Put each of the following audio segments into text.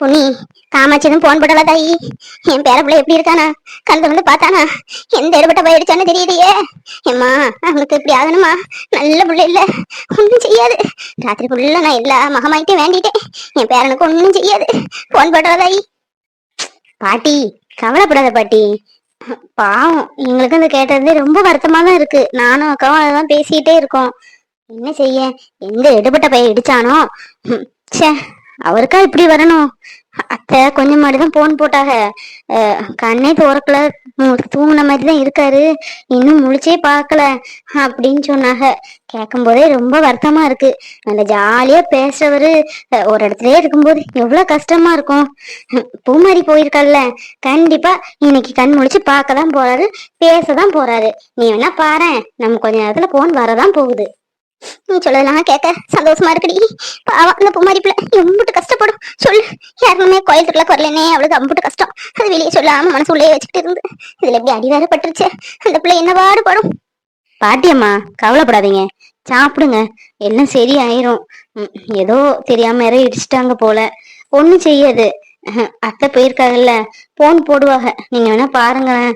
Ponni காமாட்சியும் phone போடல தாயி. என் பேர பிள்ளை எப்படி இருக்கானா? கலந்து வந்து பார்த்தானா? எந்த இடப்பட்ட போயிடுச்சான்னு தெரியலையே. ஏம்மா அவனுக்கு இப்படி ஆகணுமா? நல்ல பிள்ளை இல்ல. ஒன்றும் செய்யாது. ராத்திரி ஃபுல்லா நான் எல்லா மகமாயிட்டையும் வேண்டிட்டேன். என் பேரனுக்கு ஒன்றும் செய்யாது. போன் போடுறா தாயி. பாட்டி கவலைப்படாத பாட்டி. பாவம் எங்களுக்கு இந்த கேட்டது ரொம்ப வருத்தமா தான் இருக்கு. நானும் அக்காவும் அதான் பேசிட்டே இருக்கோம். என்ன செய்ய? எந்த எடுபட்ட பையன் இடிச்சானோ? சே ச்சே. அவருக்கா இப்படி வரணும்? அத்தை கொஞ்சம் முன்னாடி தான் போன் போட்டாங்க. அஹ், கண்ணே துறக்கல. தூங்கின மாதிரி தான் இருக்காரு. இன்னும் முழிச்சே பார்க்கல அப்படின்னு சொன்னாங்க. கேட்கும் போதே ரொம்ப வருத்தமா இருக்கு. அந்த ஜாலியா பேசுறவரு ஒரு இடத்துலயே இருக்கும்போது எவ்வளவு கஷ்டமா இருக்கும். ஹம், பூமாரி போயிருக்கல்ல கண்டிப்பா இன்னைக்கு கண் முழிச்சு பார்க்க தான் போறாரு பேச தான் போறாரு. நீ வேணா பாரேன். நம்ம கொஞ்ச நேரத்துல போன் வரதான் போகுது. நீ சொல்லலாம் கேட்க சந்தோஷமா இருக்குடி பாவம் அந்த பூமாரி பிள்ளை எம்பிட்டு கஷ்டப்படும். சொல்லு யாருமே கோயிலுக்குள்ள வரலனே அவளுக்கு அம்பிட்டு கஷ்டம். அது வெளியே சொல்லாம மனசு உள்ளே வச்சுக்கிட்டு இருந்து. இதுல எப்படி அடி வேற பட்டுருச்சு அந்த பிள்ளை என்ன பாடுபடும் பாட்டியம்மா கவலைப்படாதீங்க. சாப்பிடுங்க. எல்லாம் சரியாயிரும். ஏதோ தெரியாம யாரோ இடிச்சிட்டாங்க போல. ஒண்ணும் செய்யாது. அத்தை போயிருக்காங்கல்ல. போன் போடுவாங்க. நீங்க வேணா பாருங்களேன்.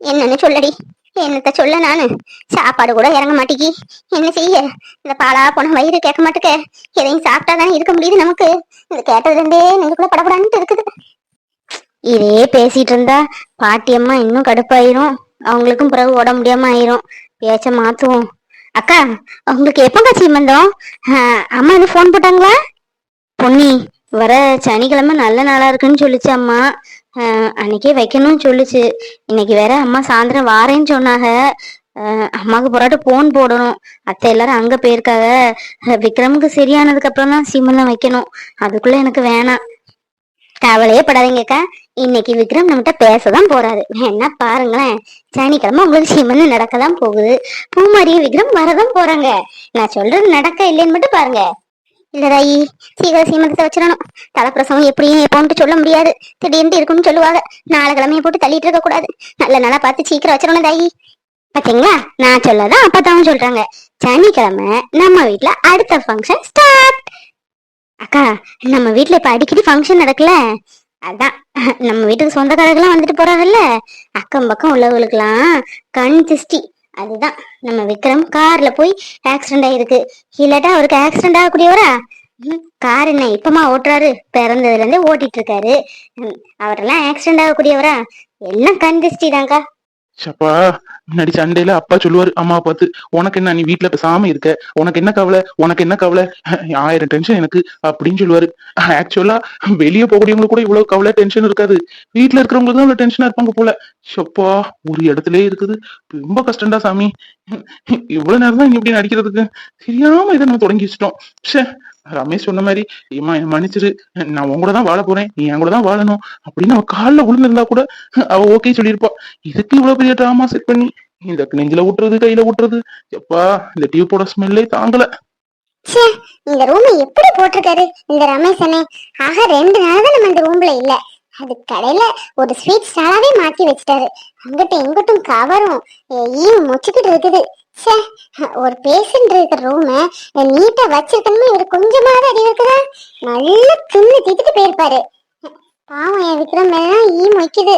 என்னன்னு சொல்லடி. என்னத்த சொல்ல நானு? சாப்பாடு கூட இறங்க மாட்டேங்கி என்ன செய்ய? இந்த பாலா போன வயிறு கேட்க மாட்டேக்க. எதையும் சாப்பிட்டா தானே இருக்க முடியுது நமக்கு. இந்த கேட்டதுல இருந்தே நெஞ்சுக்குள்ள படப்படான்ட்டு இருக்குது. இதே பேசிட்டு இருந்தா பாட்டியம்மா இன்னும் கடுப்பாயிரும். அவங்களுக்கும் பிறகு உட முடியாம ஆயிரும். பேச்ச மாத்துவோம். அக்கா உங்களுக்கு எப்பங்க சீமந்தம்? ஆஹ், அம்மா எதுவும் ஃபோன் போட்டாங்களா? பொன்னி வர சனிக்கிழமை நல்ல நாளா இருக்குன்னு சொல்லிச்சு அம்மா. அன்னைக்கே வைக்கணும்னு சொல்லுச்சு. இன்னைக்கு வேற அம்மா சாயந்தரம் வாரேன்னு சொன்னாங்க. ஆஹ், அம்மாவுக்கு போராட்டு போன் போடணும். அத்தை எல்லாரும் அங்க போயிருக்காங்க. விக்ரமுக்கு சரியானதுக்கு அப்புறம் தான் சீமந்தம் வைக்கணும். அதுக்குள்ள எனக்கு வேணாம். கவலையே படாதீங்கக்கா இன்னைக்கு விக்ரம் நம்மகிட்ட பேசதான் போறாரு. என்ன பாருங்களேன். சனிக்கிழமை உங்களுக்கு சீமந்தம் நடக்கதான் போகுது. பூமாரியும் விக்ரம் வரதான் போறாங்க. நான் சொல்றது நடக்க இல்லைன்னு மட்டும் பாருங்க. இல்லதாயி சீக்கிரம் சீமந்தத்தை வச்சிடணும். தலைப்பிரசவம் எப்படியும் எப்போன்ட்டு சொல்ல முடியாது. திடீர்னு இருக்கும்னு சொல்லுவாங்க. நாலு கிழமையை போட்டு தள்ளிட்டு இருக்க கூடாது. நல்ல நாளா பார்த்து சீக்கிரம் வச்சிடணும் தாயி. பாத்தீங்களா? நான் சொல்லதான் அப்பதான் சொல்றாங்க. சனிக்கிழமை நம்ம வீட்டுல அடுத்த ஃபங்க்ஷன் ஸ்டார்ட் அக்கா நம்ம வீட்டுல இப்ப அடிக்கடி ஃபங்க்ஷன் நடக்கல. அதான் நம்ம வீட்டுக்கு சொந்தக்காரர்கள்லாம் வந்துட்டு போறாங்கல்ல. அக்கம் பக்கம் உள்ளவங்களுக்குலாம் கண் திஷ்டி அதுதான். நம்ம விக்ரம் கார்ல போய் ஆக்சிடென்ட் ஆயிருக்கு. இல்லாட்டா அவருக்கு ஆக்சிடென்ட் ஆகக்கூடியவரா? கார் என்ன இப்பமா ஓட்டுறாரு? பிறந்ததுல இருந்தே ஓட்டிட்டு இருக்காரு. அவரெல்லாம் ஆக்சிடென்ட் ஆகக்கூடியவரா? எல்லாம் கண்டிஸ்டி திஷ்டி சப்பா முன்னாடி சண்டையில அப்பா சொல்லுவாரு அம்மா பார்த்து உனக்கு என்ன நீ வீட்டுல பேசாம இருக்க? உனக்கு என்ன கவலை? உனக்கு என்ன கவலை? ஆயிரம் டென்ஷன் எனக்கு? அப்படின்னு சொல்லுவாரு. ஆக்சுவலா வெளியே போகக்கூடியவங்களுக்கு கூட இவ்வளவு கவலை டென்ஷன் இருக்காது. வீட்டுல இருக்கிறவங்களுக்கு தான் இவ்வளவு டென்ஷனா இருப்பாங்க போல. சப்பா ஒரு இடத்துலயே இருக்குது. ரொம்ப கஷ்டம்டா சாமி. இவ்வளவு நேரம் தான் இப்படி நடிக்கிறதுக்கு. தெரியாம இதை நம்ம தொடங்கி வச்சிட்டோம். ச்சே ரமேஷ் சொன்ன மாதிரி ஏமா என்ன மன்னிச்சிரு. நான் உன் கூட தான் வாழ போறேன். நீ என் கூட தான் வாழணும். அப்படின்னு அவ காலில் விழுந்திருந்தா கூட அவ ஓகே சொல்லியிருப்பா. இதுக்கு இவ்வளவு பெரிய ட்ராமா செட் பண்ணி? இந்த நெஞ்சில விட்டுறது கையில விட்டுறது எப்பா இந்த டியூப்போட ஸ்மெல்லே தாங்கல. ச்சே இந்த ரூம் எப்படி போட்டிருக்காரு? இந்த ரமேஷ் அண்ணே. ஆக ரெண்டு நாள் தான் நம்ம இந்த ரூம்ல இல்ல. அது கடையில ஒரு ஸ்வீட் ஸ்டாலாவே மாத்தி வச்சிட்டாரு. அங்கிட்ட இங்கிட்டும் கவரும். ஈ முச்சுக்கிட்டு இருக்குது. ஒரு பேஷண்ட் இருக்கிற ரூம நீட்டா வச்சிருக்கணுமே? இவர் கொஞ்சமாவது அடி இருக்குதா? நல்லா தின்னு திட்டுட்டு போயிருப்பாரு. பாவம் என் விக்ரம் எல்லாம் ஈ மொய்க்குது.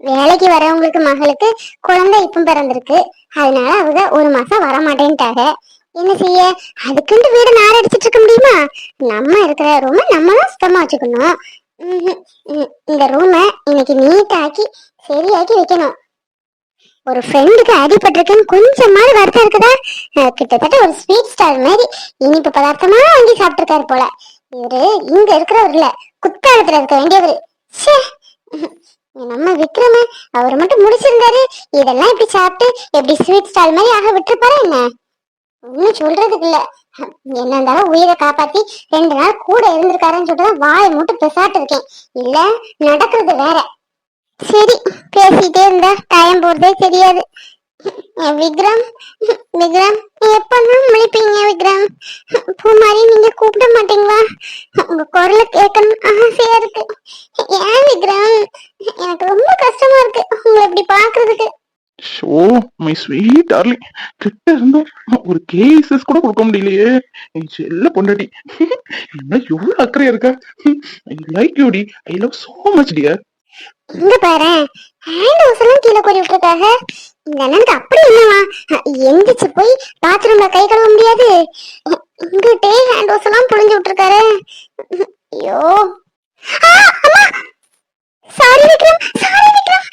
வேலைக்கு வரவங்களுக்கு மகளுக்கு குழந்தை இப்போ பிறந்திருக்கு. அதனால அவங்க ஒரு மாசம் வர மாட்டேன்ட்டாங்க என்ன செய்ய? அதுக்குண்டு வீடு நார் அடிச்சிட்டு இருக்க முடியுமா? நம்ம இருக்கிற ரூமை நம்ம தான் சுத்தமா வச்சுக்கணும். ம்ஹும். ம், இந்த ரூமை இன்னைக்கு நீட்டாக்கி சரியாக்கி வைக்கணும். ஒரு ஃப்ரெண்டுக்கு அடிபட்டிருக்குன்னு கொஞ்சமாவது வருத்தம் இருக்குதா? கிட்டத்தட்ட ஒரு ஸ்வீட் ஸ்டால் மாதிரி இனிப்பு பதார்த்தமா வாங்கி சாப்பிட்டுருக்காரு போல. இவரு இங்க இருக்கிறவர் இல்ல குத்தாலத்துல இருக்க வேண்டியவர். ச்சே! நம்ம விக்ரம அவர் மட்டும் முடிச்சிருந்தாரு. இதெல்லாம் இப்படி சாப்பிட்டு எப்படி ஸ்வீட் ஸ்டால் மாதிரி ஆக விட்டுருப்பாரா என்ன? ஒன்னும் சொல்றதுக்கு இல்ல. என்ன இருந்தாலும் உயிரை காப்பாத்தி ரெண்டு நாள் கூட இருந்திருக்காருன்னு சொல்லிட்டு தான் வாயை மட்டும் பெசாட்டு இருக்கேன் இல்ல நடக்கிறது வேற. சரி பேசிட்டே இருந்தா டைம் போறதே தெரியாது. விக்ரம் விக்ரம் எப்பெல்லாம் முழிப்பீங்க விக்ரம்? பூமாரி நீங்க கூப்பிட மாட்டீங்களா? உங்க குரலை கேட்கணும் ஆசையா இருக்கு. ஏன் விக்ரம்? எனக்கு ரொம்ப கஷ்டமா இருக்கு உங்களை இப்படி பாக்குறதுக்கு ஷோ மை ஸ்வீட் டார்லிங் கிட்ட இருந்தும் ஒரு கேசஸ் கூட கொடுக்க முடியலையே. செல்ல பொண்டாட்டி. என்ன எவ்வளவு அக்கறையா இருக்கா? I like you D I love so much dear இங்க பாரு ஹேண்ட் வாஷ் எல்லாம் கீழே கொடி விட்டுருக்காக. இந்த அண்ணனுக்கு அப்படி என்னவா எந்திரிச்சு போய் பாத்ரூம்ல கை கழுவ முடியாது. இங்கிட்டே ஹேண்ட் வாஷ் எல்லாம் புழிஞ்சு விட்டுருக்காரு. ஐயோ. Sorry Vikram sorry Vikram.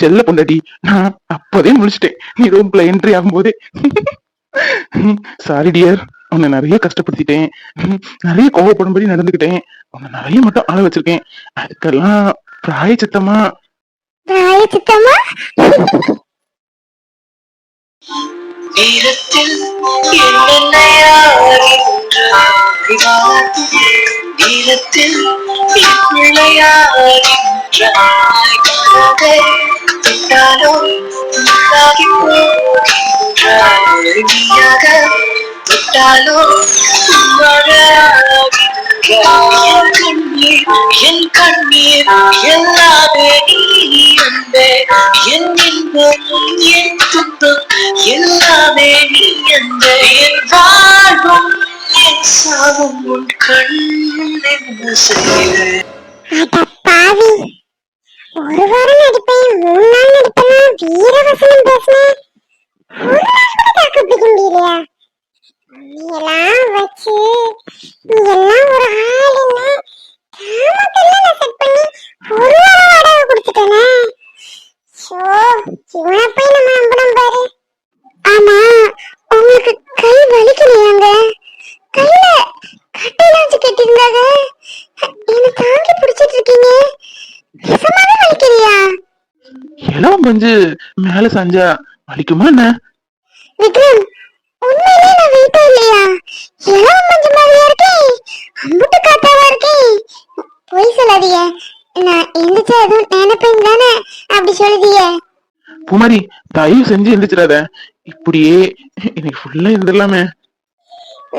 என் செல்ல பொண்டாட்டி. நான் அப்போதே முடிச்சிட்டேன் நீ ரூம்குள்ள என்ட்ரி ஆகும்போதே. சாரி டியர் உன்னை நிறைய கஷ்டப்படுத்திட்டேன். நிறைய கோவப்படும்படி நடந்துக்கிட்டேன். உன்னை நிறைய மட்டும் ஆள வச்சிருக்கேன். அதுக்கெல்லாம் பிராய சித்தமா ராய சித்தம்மா? வீரத்தில். வீரத்தில் பிள்ளையாரென்ற ஆய்வாக தொட்டாலோ தொட்டாலோ என் கண்ணீர் என் கண்ணீர் எல்லாமே நீ அன்பே என் இன்பம் என் துன்பம் எல்லாமே நீ அந்த என் வாழ்வும் என் சாவும் உன் கண் என்ன செய்ய பாவி. ஒரு வாரம் நடிப்பேன் மூணு நாள் நடிப்பேனா வீரவசனம் பேசினேன் ஒரு நாள் கூட தாக்கு பிடிக்க முடியலையா? எல்லாம் வச்சு நீ எல்லாம் ஒரு ஆளு காமத்தெல்லாம் நான் செட் பண்ணி ஒரு வாரம் வாடகை கொடுத்துட்டேனே ஷோ இவனை போய் நம்ம நம்பணும் பாரு ஆமா உங்களுக்கு கை வலிக்கலையாங்க கையில கட்டையில வச்சு கட்டியிருந்தாங்க என்ன தாங்கி பிடிச்சிட்டு இருக்கீங்க நிஜமாவே வலிக்கலையா பஞ்சு மேல சாஞ்சா வலிக்குமா என்ன? விக்ரம் உண்மையிலே நான் வெயிட்டா இல்லையா? இளம் மஞ்சள் மாதிரியா இருக்கேன் அம்புட்டு காத்தாவா இருக்கேன் பொய் சொல்லாதீங்க. நான் எந்திரிச்சா எதுவும் நினைப்பேன் தானே? அப்படி சொல்லுதீங்க. பூமாரி தயவு செஞ்சு எந்திரிச்சிடாத. இப்படியே இன்னைக்கு ஃபுல்லா இருந்துடலாமே.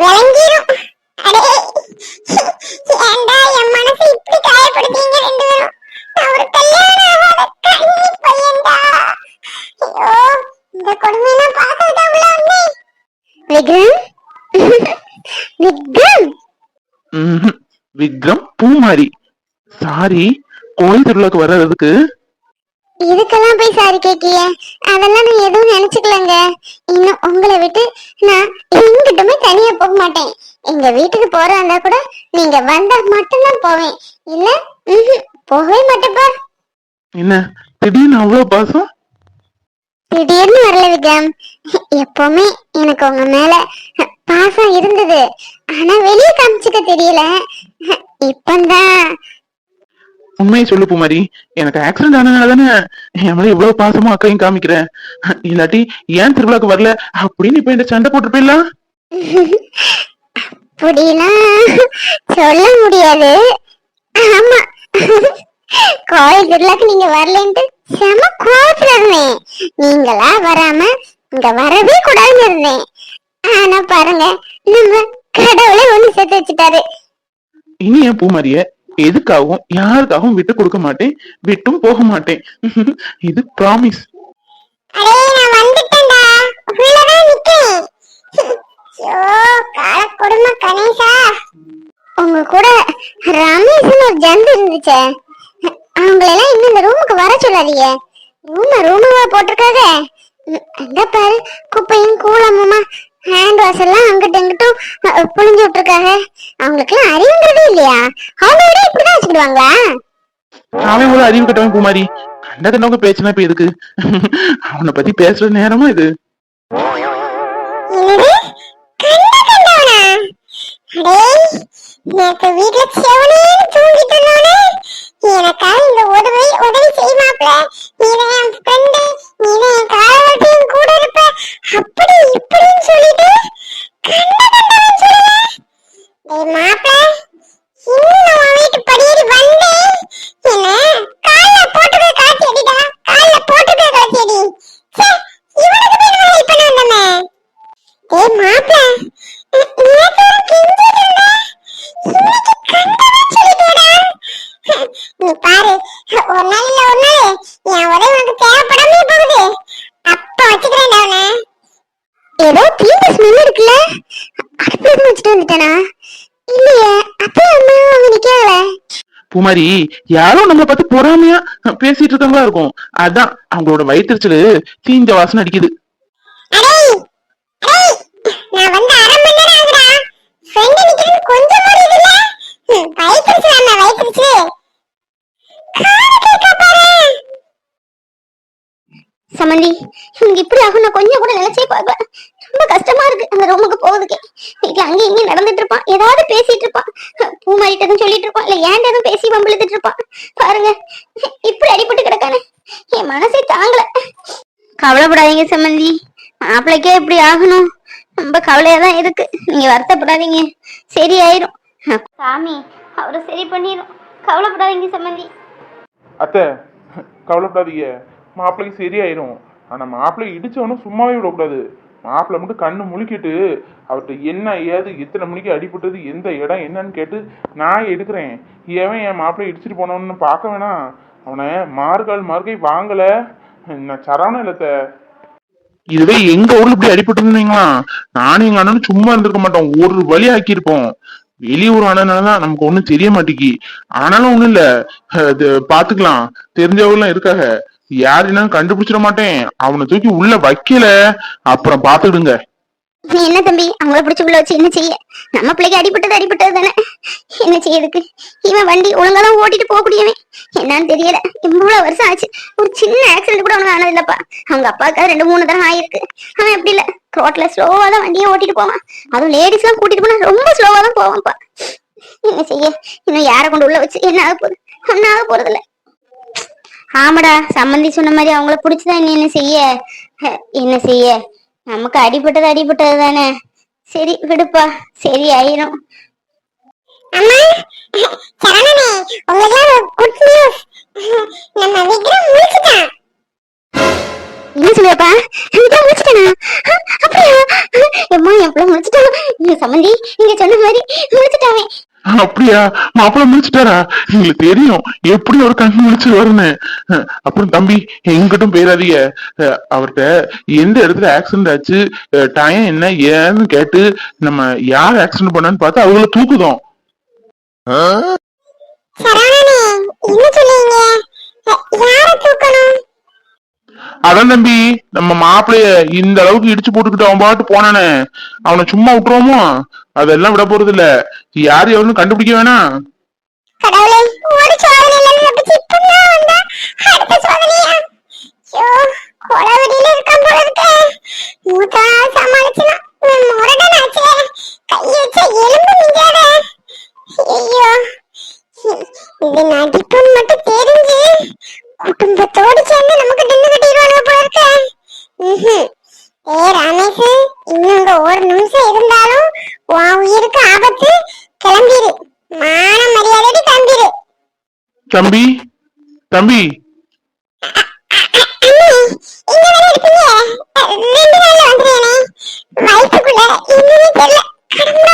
விளங்கிரும். அடே. ஏண்டா என் மனசை இப்படி காயப்படுத்தீங்க ரெண்டு பேரும்? விக்ரம்? பூமாரி. சாரி கோயில் திருவிழாக்கு வர்றதுக்கு. இதுக்கெல்லாம் போய் சாரி கேக்கிய அதெல்லாம் நான் எதுவும் நினைச்சுக்கலங்க. இன்னும் உங்களை விட்டு நான் எங்கிட்டுமே தனியா போக மாட்டேன். எங்க வீட்டுக்கு போறா இருந்தா கூட நீங்க வந்தா மட்டும்தான் போவேன். இல்ல? போகவே மாட்டேப்பா என்ன திடீர்னு அவ்வளவு பாசம்? திடீர்னு வரல விக்ரம். எப்பவுமே எனக்கு உங்க மேல பாசம் இருந்தது. ஆனா வெளியே காமிச்சுக்க தெரியல. இப்பந்தான். உண்மையை சொல்லு பூமாரி எனக்கு ஆக்சிடென்ட் ஆனதுனால தானே என் மேல இவ்வளவு பாசமா அக்கையும் காமிக்கிறேன் இல்லாட்டி ஏன் திருவிழாக்கு வரல? அப்படின்னு இப்ப இந்த சண்டை போட்டுருப்பீங்களா? அப்படிலாம் சொல்ல முடியாது. ஆமா கோயில் திருவிழாக்கு நீங்க வரலன்ட்டு செம கோவத்துல இருந்தேன். நீங்களா வராம இங்க வரவே கூடாதுன்னு இருந்தேன். ஆனா பாருங்க நம்ம கடவுளே ஒண்ணு சேர்த்து வச்சுட்டாரு. இனி என் பூமாரிய எதுக்காகவும் யாருக்காகவும் விட்டு கொடுக்க மாட்டேன். விட்டும் போக மாட்டேன். இது ப்ராமிஸ் அடே நான் வந்துட்டேன்டா. உள்ளதான் நிக்கேன் ஐயோ கால கொடுமை கணேசா உங்க கூட ரமேஷ்னு ஒரு ஜந்து இருந்துச்சே. அவங்களெல்லாம் இன்னும் இந்த ரூமுக்கு வர சொல்லாதீங்க. ரூம ரூமாவா போட்டிருக்காங்க. ம், இந்த பாரு குப்பையும் கூலமுமா ஹேண்ட் வாஷ் எல்லாம் அங்கிட்டு இங்கிட்டும் புழிஞ்சு விட்டுருக்காங்க. அவங்களுக்குலாம் அறிவுங்கிறதே இல்லையா? அவங்க விட இப்படிதான் வச்சுக்கிடுவாங்களா? அவன் ஒரு அறிவு கட்டவன் பூமாரி கண்ட கண்டவங்க பேச்சுனா இப்ப எதுக்கு? அவனை பத்தி பேசுற நேரமா இது? என்னது? கண்ட கண்டவனா அடே நேத்து வீட்ல செவனேன்னு தூங்கிட்டு இருந்தோனே எனக்கா இந்த உதவி உதவி செய் மாப்ள நீதான் என் ஃப்ரெண்டு நீதான் என் காலவட்டையும் கூட இருப்ப அப்படி இப்படின்னு சொல்லிட்டு கண்ட கண்டவன் சொல்லுவேன் டேய் மாப்ள இன்னும் நான் உன் வீட்டு படியேறி வந்தேன் என்ன கால்ல போட்டுக்க காட்சி அடிடா கால்ல போட்டுக்க காட்சி அடி ச்சே இவனுக்கு போய் நான் ஹெல்ப் பண்ண வந்தமே டேய் மாப்ள நேத்து ஒரு கெஞ்சிட்டு இருந்த இன்னைக்கு கண்டவன் சொல்லிட்டேடா நீ பாரு ஒரு நாள் இல்ல ஒரு நாள் என் உதவி உனக்கு தேவைப்படாம போகுது அப்ப வச்சுக்கிறேன் அவனை ஏதோ தீந்த ஸ்மெல் இருக்குல்ல. இருந்து வச்சுட்டு வந்துட்டானா. இல்லையே அப்பா அம்மா அவங்க நிக்கல பூமாரி யாரோ நம்மளை பார்த்து பொறாமையா பேசிட்டு இருக்கவங்களா இருக்கும். அதான் அவங்களோட வயிற்றுச்சல் தீஞ்ச வாசனை அடிக்குது. அடே அடே நான் வந்து அரை மணி நேரம் ஆகுடா ஃப்ரெண்ட் நிக்கிறது கொஞ்சம் கூட இது இல்ல. வயிற்றுச்சு அண்ணா வயிற்றுச்சு பாரு. சமந்தி இவங்க இப்படி ஆகும் நான் கொஞ்சம் கூட நினைச்சே பார்க்கல ரொம்ப கஷ்டமா இருக்கு அந்த ரூமுக்கு போகுதுக்கு வீட்டுல அங்கேயும் இங்கேயும் நடந்துட்டு இருப்பான். ஏதாவது பேசிட்டு இருப்பான். பூமாரிட்டதும் சொல்லிட்டு இருப்பான். இல்ல ஏன்டதும் பேசி வம்பிழுத்துட்டு இருப்பான். பாருங்க இப்படி அடிபட்டு கிடக்கானே. என் மனசே தாங்கல. கவலைப்படாதீங்க சம்மந்தி மாப்பிள்ளைக்கே இப்படி ஆகணும். ரொம்ப கவலையா தான் இருக்கு. நீங்க வருத்தப்படாதீங்க. சரியாயிரும். சாமி அவரை சரி பண்ணிடும் கவலைப்படாதீங்க சம்மந்தி. அத்தை கவலைப்படாதீங்க. மாப்பிள்ளைக்கு சரியாயிரும். ஆனா மாப்பிள்ளை இடிச்சவனும் சும்மாவே விடக்கூடாது. மாப்பிள்ளை மட்டும் கண்ணு முழிக்கிட்டு அவர்கிட்ட என்ன ஏது எத்தனை மணிக்கு அடிபட்டது எந்த இடம் என்னன்னு கேட்டு நான் எடுக்கிறேன். ஏன் என் மாப்பிள்ளை இடிச்சிட்டு போனவன்னு பார்க்க வேணாம். அவனை மார்கால் மார்க்கை வாங்கல. நான் சரவண இல்லத்த இதுவே எங்க ஊர்ல இப்படி அடிபட்டு இருந்தீங்களா நானும் எங்க அண்ணனும் சும்மா இருந்திருக்க மாட்டோம். ஒரு வழி ஆக்கியிருப்போம். வெளியூர் ஆனதுனாலதான் நமக்கு ஒண்ணும் தெரிய மாட்டேங்கி. ஆனாலும் ஒண்ணும் இல்ல. அது பாத்துக்கலாம். தெரிஞ்சவங்களாம் இருக்காங்க. யார் என்னன்னு கண்டுபிடிச்சிட மாட்டேன். அவனை தூக்கி உள்ள வைக்கல. அப்புறம் பாத்துடுங்க நீ என்ன தம்பி? அவங்கள பிடிச்சி உள்ள வச்சு என்ன செய்ய? நம்ம பிள்ளைக்கு அடிபட்டது அடிபட்டது தானே? என்ன செய்யறதுக்கு இவன் வண்டி ஒழுங்காதான் ஓட்டிட்டு போகக்கூடியவன். என்னன்னு தெரியல. இவ்வளவு வருஷம் ஆச்சு. ஒரு சின்ன ஆக்சிடென்ட் கூட அவனுக்கு ஆனது இல்லப்பா அவங்க அப்பாவுக்கு ரெண்டு மூணு தரம் ஆயிருக்கு. அவன் எப்படி இல்ல? ரோட்ல ஸ்லோவா தான் வண்டியை ஓட்டிட்டு போவான். அதுவும் லேடிஸ் எல்லாம் கூட்டிட்டு போனா ரொம்ப ஸ்லோவா தான் போவான்ப்பா. என்ன செய்ய? இன்னும் யாரை கொண்டு உள்ள வச்சு என்ன ஆக போகுது? ஒன்னும் ஆக போறது இல்ல ஆமாடா சம்மந்தி சொன்ன மாதிரி அவங்கள பிடிச்சதான் நீ என்ன செய்ய? என்ன செய்ய? நமக்கு அடிபட்டது அடிபட்டது தானே? சரி விடுப்பா. சரி ஆயிரும். அம்மா சரணனே உங்களுக்கு குட் நியூஸ் நம்ம விக்ரம் முடிச்சிட்டான் என்ன முடிச்சிட்டானா அ, அப்படியா? எம்மா என் பிள்ளை முடிச்சிட்டான் நீங்க சம்மந்தி நீங்க சொன்ன மாதிரி முடிச்சிட்டாவே அப்படியா? மாப்பிள்ள முடிச்சிட்டாரா எங்களுக்கு தெரியும். எப்படி ஒரு கண் முடிச்சு வரும்னு அஹ், அப்புறம் தம்பி எங்கிட்டும் போயிடாதீங்க அஹ், அவர்ட்ட எந்த இடத்துல ஆக்சிடென்ட் ஆச்சு? டைம் என்ன ஏன்னு கேட்டு நம்ம யார் ஆக்சிடென்ட் பண்ணான்னு பார்த்து அவங்கள தூக்குதோம். என்ன சொல்லுவீங்க யார தூக்கணும்? அதான் தம்பி நம்ம மாப்பிளைய இந்த அளவுக்கு இடிச்சு போட்டுக்கிட்டு அவன் பாட்டு போனானே. அவனை சும்மா விட்டுருவோமோ? அதெல்லாம் விட போறது இல்ல யார் எவனும் கண்டுபிடிக்க வேணாம் இது ஒரு தம்பி தம்பி. ரெண்டு நாள் வந்துறேனே வயிற்றுக்குள்ள என்னன்னு தெரியல